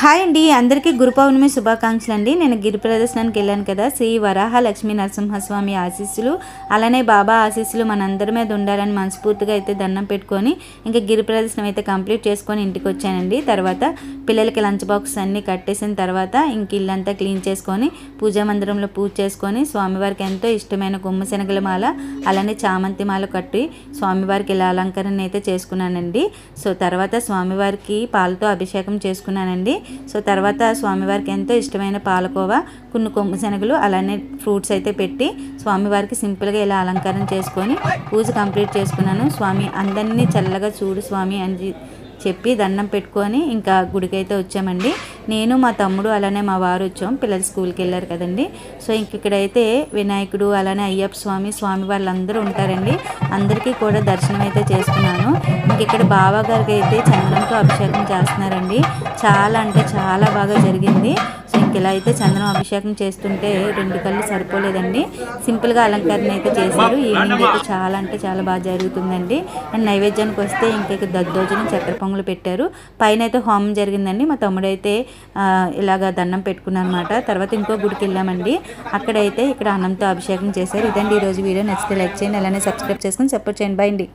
Hi అండి అందరికీ గురు పౌర్ణమి శుభాకాంక్షలు అండి నేను గిరి ప్రదర్శనానికి వెళ్ళాను కదా శ్రీ వరాహ లక్ష్మీ నరసింహస్వామి ఆశీస్సులు అలానే బాబా ఆశీస్సులు మనందరి మీద ఉండాలని మనస్ఫూర్తిగా అయితే దండం పెట్టుకొని ఇంకా గిరి ప్రదర్శనం అయితే కంప్లీట్ చేసుకొని ఇంటికి వచ్చానండి. తర్వాత పిల్లలకి లంచ్ బాక్స్ అన్నీ కట్టేసిన తర్వాత ఇంక ఇల్లంతా క్లీన్ చేసుకొని పూజా మందిరంలో పూజ చేసుకొని స్వామివారికి ఎంతో ఇష్టమైన గుమ్మ శనగల మాల అలానే చామంతి మాల కట్టి స్వామివారికి ఇలా అలంకరణ అయితే చేసుకున్నానండి. సో తర్వాత స్వామివారికి పాలతో అభిషేకం చేసుకున్నానండి. సో తర్వాత స్వామివారికి ఎంతో ఇష్టమైన పాలకోవా కొన్ని కొమ్ము శనగలు అలానే ఫ్రూట్స్ అయితే పెట్టి స్వామివారికి సింపుల్గా ఇలా అలంకరణ చేసుకొని పూజ కంప్లీట్ చేసుకున్నాను. స్వామి అందరినీ చల్లగా చూడు స్వామి అని చెప్పి దండం పెట్టుకొని ఇంకా గుడికి అయితే వచ్చామండి. నేను మా తమ్ముడు అలానే మా వారు వచ్చాం. పిల్లలు స్కూల్కి వెళ్ళారు కదండి. సో ఇంక ఇక్కడైతే వినాయకుడు అలానే అయ్యప్ప స్వామి స్వామి వాళ్ళందరూ ఉంటారండి. అందరికీ కూడా దర్శనం అయితే చేసుకున్నాను. ఇంక ఇక్కడ బావా గారికి అయితే చందనంతో అభిషేకం చేస్తున్నారండి. చాలా అంటే చాలా బాగా జరిగింది. సో ఇంక ఇలా అయితే చందనం అభిషేకం చేస్తుంటే రెండు కళ్ళు సరిపోలేదండి. సింపుల్గా అలంకరణ అయితే చేశారు. ఈవినింగ్ అయితే చాలా అంటే చాలా బాగా జరుగుతుందండి. అండ్ నైవేద్యానికి వస్తే ఇంక దద్దోజనం చక్కెర పొంగులు పెట్టారు. పైన అయితే హోమం జరిగిందండి. మా తమ్ముడైతే ఇలాగ దండం పెట్టుకున్నానమాట అనమాట తర్వాత ఇంకో గుడికి వెళ్ళామండి. అక్కడైతే ఇక్కడ అన్నంతో అభిషేకం చేశారు. ఇదండి ఈరోజు వీడియో. నచ్చితే లైక్ చేయండి. అలానే సబ్స్క్రైబ్ చేసుకుని సపోర్ట్ చేయండి. బాయ్ అండి.